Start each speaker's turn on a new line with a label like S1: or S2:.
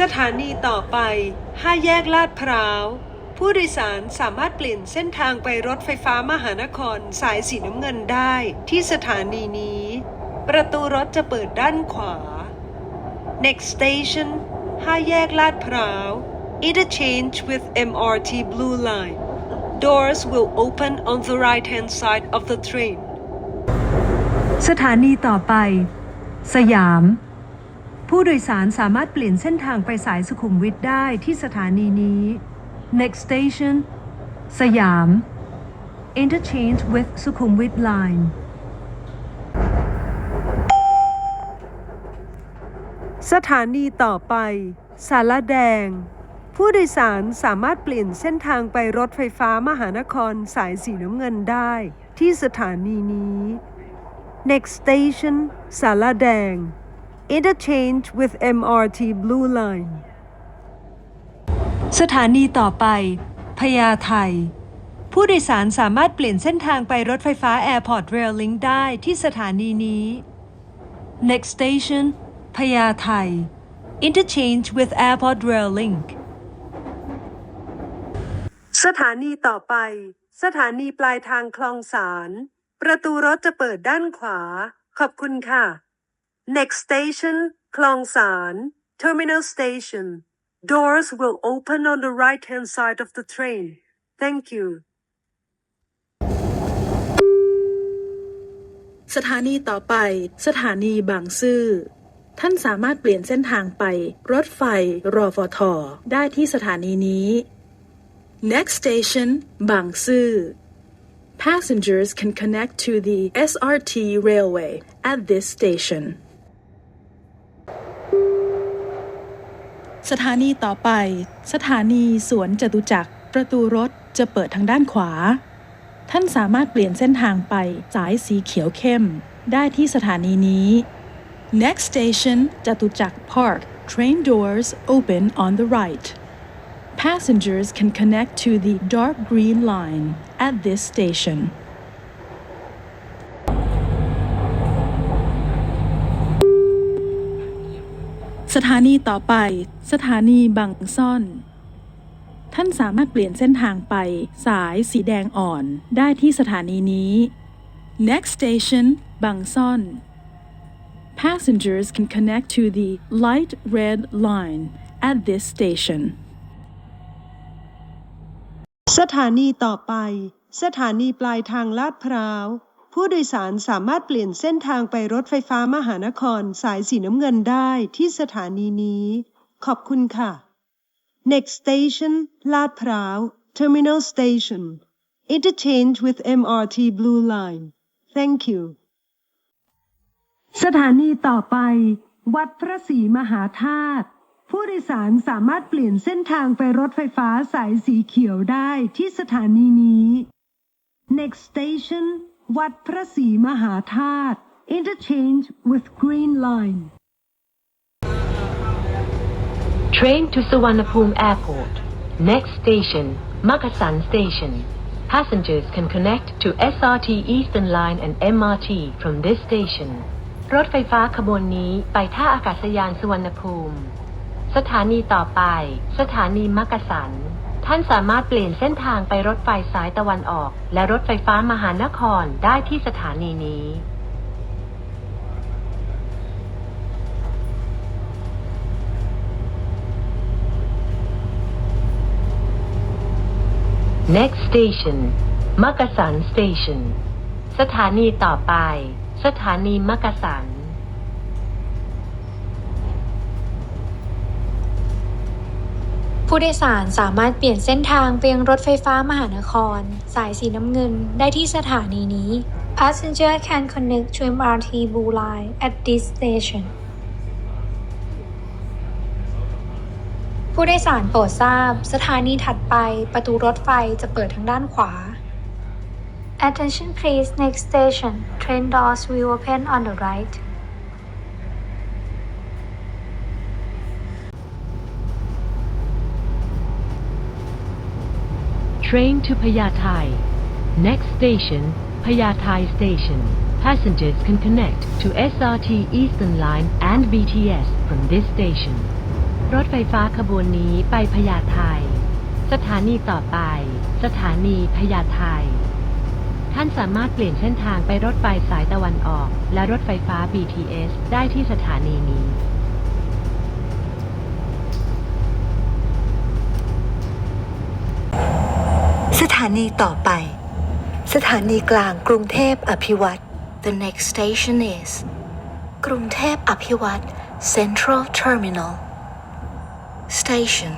S1: สถานีต่อไป 5 แยกลาดพร้าว ผู้โดยสารสามารถเปลี่ยนเส้นทางไปรถไฟฟ้ามหานครสายสีน้ำเงินได้ที่สถานีนี้ ประตูรถจะเปิดด้านขวา Next station 5 แยกลาดพร้าว Interchange with MRT Blue Line. Doors will open on the right hand side of the train.
S2: สถานีต่อไป สยาม ผู้โดยสารสามารถเปลี่ยนเส้นทางไปสายสุขุมวิทได้ที่สถานีนี้ Next station สยาม Interchange with สุขุมวิท line
S1: สถานีต่อไป สารแดง ผู้โดยสารสามารถเปลี่ยนเส้นทางไปรถไฟฟ้ามหานครสายสีน้ำเงินได้ที่สถานีนี้ Next station สารแดง Interchange with MRT Blue Line
S2: สถานีต่อไป พญาไทผู้โดยสารสามารถเปลี่ยนเส้นทางไปรถไฟฟ้า Airport Rail Link ได้ที่สถานีนี้ Next station พญาไท Interchange with Airport Rail Link
S1: สถานีต่อไป สถานีปลายทางคลองสาร ประตูรถจะเปิดด้านขวา ขอบคุณค่ะ Next station คลองสาร Terminal Station Doors will open on the right hand side of the train Thank you
S3: สถานีต่อไป สถานีบางซื่อ ท่านสามารถเปลี่ยนเส้นทางไป รถไฟรอฟท ได้ที่สถานีนี้ Next station บางซื่อ Passengers can connect to the SRT railway at this station สถานีต่อไป สถานีสวนจตุจักร ประตูรถจะเปิดทางด้านขวา ท่านสามารถเปลี่ยนเส้นทางไปสายสีเขียวเข้ม ได้ที่สถานีนี้ Next station จตุจักร Park Train doors open on the right Passengers can connect to the dark green line at this station สถานีต่อไป สถานีบางซ่อน ท่านสามารถเปลี่ยนเส้นทางไปสายสีแดงอ่อนได้ที่สถานีนี้ Next station บางซ่อน Passengers can connect to the light red line at this station
S1: สถานีต่อไป สถานีปลายทางลาดพร้าว ผู้โดยสารสามารถเปลี่ยนเส้นทางไปรถไฟฟ้ามหานครสายสีน้ำเงินได้ที่สถานีนี้ ขอบคุณค่ะ Next station ลาดพร้าว Terminal Station Interchange with MRT Blue Line Thank you
S2: สถานีต่อไป วัดพระศรีมหาธาตุผู้โดยสารสามารถเปลี่ยนเส้นทางไปรถไฟฟ้าสายสีเขียวได้ที่สถานีนี้ Next station วัดพระศรีมหาธาตุ Interchange with Green Line
S4: Train to Suvarnabhumi Airport. Next station, Makasan Station. Passengers can connect to SRT Eastern Line and MRT from this station. รถไฟฟ้าขบวนนี้ไปท่าอากาศยานสุวรรณภูมิ สถานีต่อไป สถานีมักกะสัน ท่านสามารถเปลี่ยนเส้นทางไปรถไฟสายตะวันออก และรถไฟฟ้ามหานครได้ที่สถานีนี้ Next station มักกะสัน Station สถานีต่อไป สถานีมักกะสัน
S5: ผู้โดยสารสามารถเปลี่ยนเส้นทางไปยังรถไฟฟ้ามหานคร สายสีน้ำเงินได้ที่สถานีนี้ Passenger can connect to MRT Blue Line at this station ผู้โดยสารโปรดทราบ สถานีถัดไปประตูรถไฟจะเปิดทางด้านขวา Attention please next station train doors will open on the right
S4: Train to Payatai. Next station, Payatai Station. Passengers can connect to SRT Eastern Line and BTS from this station. รถไฟฟ้าขบวนนี้ไปพญาไทสถานีต่อไป สถานีพญาไทท่านสามารถเปลี่ยนเส้นทางไปรถไฟสายตะวันออก และรถไฟฟ้า BTS ได้ที่สถานีนี้
S6: สถา นีต่อไป สถานีกลางกรุงเทพอภิวัต The next station is กรุงเทพอภิวัต Central Terminal Station